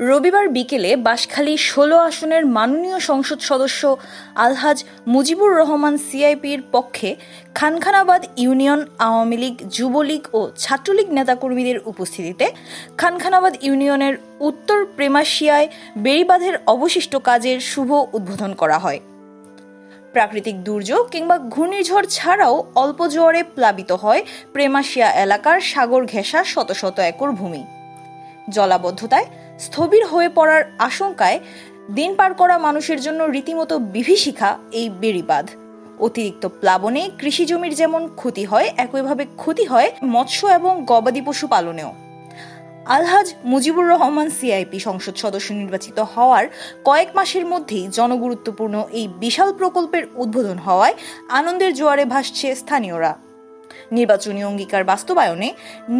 রবিবার বিকেলে বাঁশখালী ষোলো আসনের মাননীয় সংসদ সদস্য আলহাজ মুজিবুর রহমান সিআইপির পক্ষে খানখানাবাদ ইউনিয়ন আওয়ামী লীগ, যুবলীগ ও ছাত্রলীগ নেতাকর্মীদের উপস্থিতিতে খানখানাবাদ ইউনিয়নের উত্তর প্রেমাশিয়ায় বেড়িবাঁধের অবশিষ্ট কাজের শুভ উদ্বোধন করা হয়। প্রাকৃতিক দুর্যোগ কিংবা ঘূর্ণিঝড় ছাড়াও অল্প জোয়ারে প্লাবিত হয় প্রেমাশিয়া এলাকার সাগর ঘেঁষা শত শত একর ভূমি। জলাবদ্ধতায় স্থবির হয়ে পড়ার আশঙ্কায় দিন পার করা মানুষের জন্য রীতিমতো বিভীষিকা এই বেড়িবাঁধ। অতিরিক্ত প্লাবনে কৃষি জমির যেমন ক্ষতি হয়, একইভাবে ক্ষতি হয় মৎস্য এবং গবাদি পশু পালনেও। আলহাজ মুজিবুর রহমান, সিআইপি সংসদ সদস্য নির্বাচিত হওয়ার কয়েক মাসের মধ্যেই জনগুরুত্বপূর্ণ এই বিশাল প্রকল্পের উদ্বোধন হওয়ায় আনন্দের জোয়ারে ভাসছে স্থানীয়রা। নির্বাচনী অঙ্গীকার বাস্তবায়নে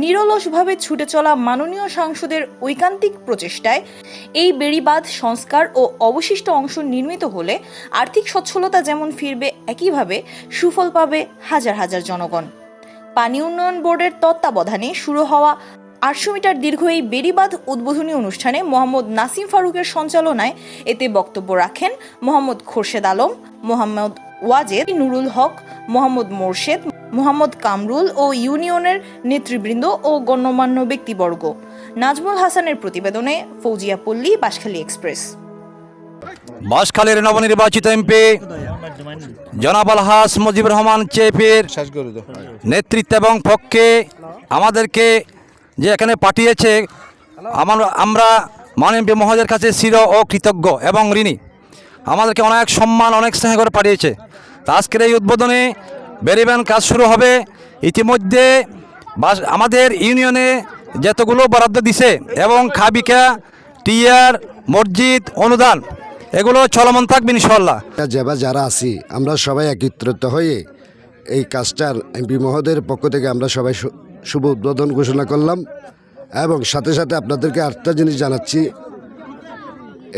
নিরলসভাবে ছুটে চলা মাননীয় সাংসদের ঐকান্তিক প্রচেষ্টায় এই বেড়িবাঁধ সংস্কার ও অবশিষ্ট অংশ নির্মিত হলে আর্থিক সচ্ছলতা যেমন ফিরবে, একইভাবে সুফল পাবে হাজার হাজার জনগণ। পানি উন্নয়ন বোর্ডের তত্ত্বাবধানে শুরু হওয়া আটশো মিটার দীর্ঘ এই বেড়িবাঁধ উদ্বোধনী অনুষ্ঠানে মোহাম্মদ নাসিম ফারুকের সঞ্চালনায় এতে বক্তব্য রাখেন মোহাম্মদ খোরশেদ আলম, মোহাম্মদ ওয়াজেদ, নুরুল হক, মোহাম্মদ মোরশেদ মোহাম্মদ কামরুল ও ইউনিয়নের নেতৃবৃন্দ ও গণ্যমান্য ব্যক্তিবর্গ। নাজমুল হাসানের প্রতিবেদনে ফৌজিয়া পল্লী, বাঁশখালী এক্সপ্রেস। বাঁশখালীর নবনির্বাচিত এমপি জনাব আলহাস মুজিবুর রহমান চেপির নেতৃত্ব এবং পক্ষে আমাদেরকে যে এখানে পাঠিয়েছে, আমার আমরা মাননীয় মহোদয়ের কাছে চির ও কৃতজ্ঞ এবং ঋণী। আমাদেরকে অনেক সম্মান, অনেক স্নেহ করে পাঠিয়েছে। আজকের এই উদ্বোধনে বেরিব্যান কাজ শুরু হবে। ইতিমধ্যে আমাদের ইউনিয়নে যতগুলো বরাদ্দ দিছে এবং খাবিকা, টিয়ার, মসজিদ, অনুদান, এগুলো চলমান থাকবে ইনশাল্লাহ যেবা যারা আছি, আমরা সবাই একত্রিত হয়ে এই কাজটার এমপি মহোদয়ের পক্ষ থেকে আমরা সবাই শুভ উদ্বোধন ঘোষণা করলাম এবং সাথে সাথে আপনাদেরকে আরেকটা জিনিস জানাচ্ছি।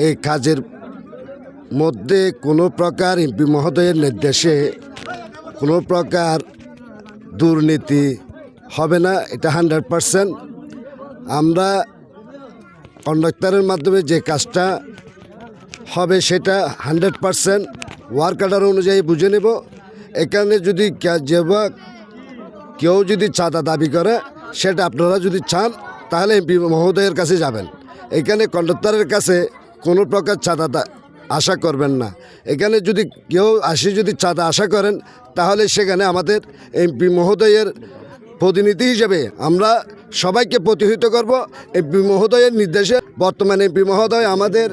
এই কাজের মধ্যে কোনো প্রকার এমপি মহোদয়ের নির্দেশে কোনো প্রকার দুর্নীতি হবে না, এটা হান্ড্রেড পারসেন্ট। আমরা কন্ডাক্টরের মাধ্যমে যে কাজটা হবে সেটা হান্ড্রেড পারসেন্ট। ওয়ার্ক অর্ডার অনুযায়ী বুঝে নেব। এখানে যদি যে কেউ যদি চাঁদা দাবি করে, সেটা আপনারা যদি চান, তাহলে এমপি মহোদয়ের কাছে যাবেন। এখানে কন্ডাক্টরের কাছে কোনো প্রকার চাঁদা আশা করবেন না। এখানে যদি কেউ আসে যদি চাঁদা আশা করেন তাহলে সেখানে আমাদের এমপি মহোদয়ের প্রতিনিধি হিসেবে আমরা সবাইকে প্রতিহিত করব। এমপি মহোদয়ের নির্দেশে বর্তমানে এমপি মহোদয় আমাদের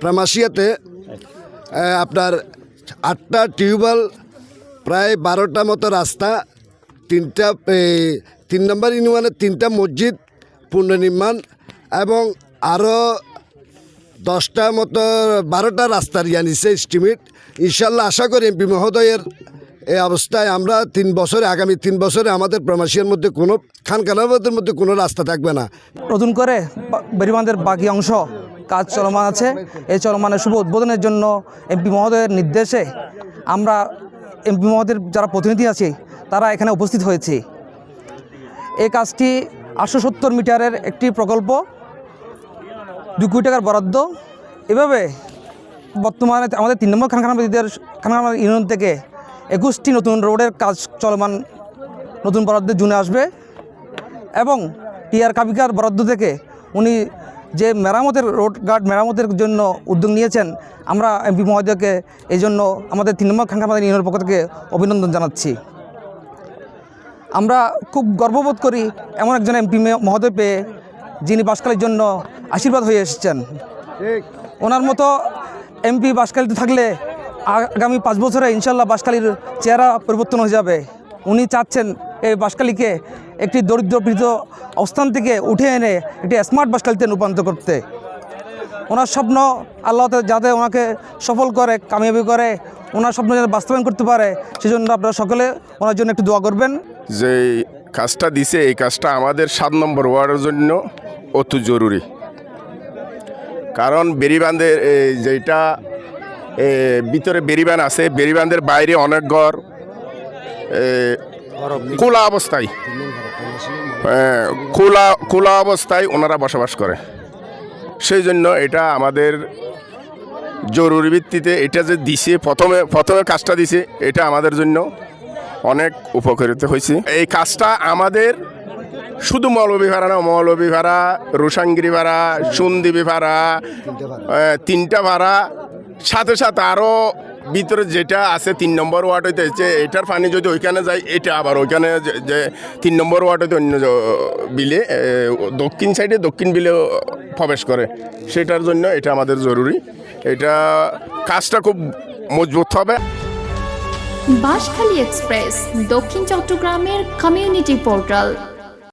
প্রামাসিয়াতে আহ, আপনার আটটা টিউবওয়েল প্রায় বারোটা মতো রাস্তা তিনটা তিন নম্বর ইউনিয়নের তিনটা মসজিদ পুনর্নির্মাণ এবং আরও দশটা মতো, বারোটা রাস্তার ইয়া নিচ্ছে এস্টিমেট ইনশাল্লাহ আশা করি এমপি মহোদয়ের এই অবস্থায় আমরা তিন বছরে, আগামী তিন বছরে আমাদের প্রবাসীর মধ্যে কোনো, খানকানাবাদের মধ্যে কোনো রাস্তা থাকবে না। নতুন করে বা- বেরিবাঁধের বাকি অংশ কাজ চলমান আছে। এই চলমানের শুভ উদ্বোধনের জন্য এমপি মহোদয়ের নির্দেশে আমরা এমপি মহোদয়ের যারা প্রতিনিধি আছে, তারা এখানে উপস্থিত হয়েছে। এই কাজটি আটশো সত্তর মিটারের একটি প্রকল্প। দু কোটি টাকার বরাদ্দ। এভাবে বর্তমানে আমাদের তিন নম্বর খানখানাবাদীদের খানখানা ইউনিয়ন থেকে একুশটি নতুন রোডের কাজ চলমান, নতুন বরাদ্দের জুনে আসবে। এবং টিআর কাবিকার বরাদ্দ থেকে উনি যে মেরামতের রোড গার্ড মেরামতের জন্য উদ্যোগ নিয়েছেন, আমরা এমপি মহোদয়কে এই জন্য আমাদের তিন নম্বর খানখানাবাদ ইউনিয়নের পক্ষ থেকে অভিনন্দন জানাচ্ছি। আমরা খুব গর্ববোধ করি এমন একজন এমপি মহোদয় পেয়ে যিনি বাসকালের জন্য আশীর্বাদ হয়ে এসেছেন। ওনার মতো এমপি বাসকালিতে থাকলে আগামী পাঁচ বছরে ইনশাল্লাহ বাসকালির চেহারা পরিবর্তন হয়ে যাবে। উনি চাচ্ছেন এই বাসকালীকে একটি দরিদ্র পীড়িত অবস্থান থেকে উঠে এনে একটি স্মার্ট বাসকালিতে রূপান্তর করতে। ওনার স্বপ্ন আল্লাহ তা- যাতে ওনাকে সফল করে কামিয়াবি করে ওনার স্বপ্ন যাতে বাস্তবায়ন করতে পারে সেজন্য আপনারা সকলে ওনার জন্য একটু দোয়া করবেন। যে কাজটা দিছে এই কাজটা আমাদের সাত নম্বর ওয়ার্ডের জন্য অত জরুরি। কারণ বেরিবান্ধের যেটা ভিতরে বেরিবান আছে বেরিবান্ধের বাইরে অনেক ঘর খোলা অবস্থায়। খোলা খোলা অবস্থায় ওনারা বসবাস করে। সেই জন্য এটা আমাদের জরুরি ভিত্তিতে এটা যে দিছে প্রথমে প্রথমে কাজটা দিছে এটা আমাদের জন্য অনেক উপকৃত হয়েছে। এই কাজটা আমাদের শুধু মৌলবী ভাড়া না মৌলবী ভাড়া রোসাঙ্গিরি ভাড়া, সুন্দীবি ভাড়া তিনটা ভাড়া। সাথে সাথে আরও ভিতরে যেটা আছে, তিন নম্বর ওয়ার্ড হইতে হচ্ছে এটার পানি যদি ওইখানে যায়, এটা আবার ওইখানে যে তিন নম্বর ওয়ার্ড হইতে অন্য বিলে দক্ষিণ সাইডে দক্ষিণ বিলে প্রবেশ করে। সেটার জন্য এটা আমাদের জরুরি। এটা কাজটা খুব মজবুত হবে। বাঁশখালী এক্সপ্রেস, দক্ষিণ চট্টগ্রামের কমিউনিটি পোর্টাল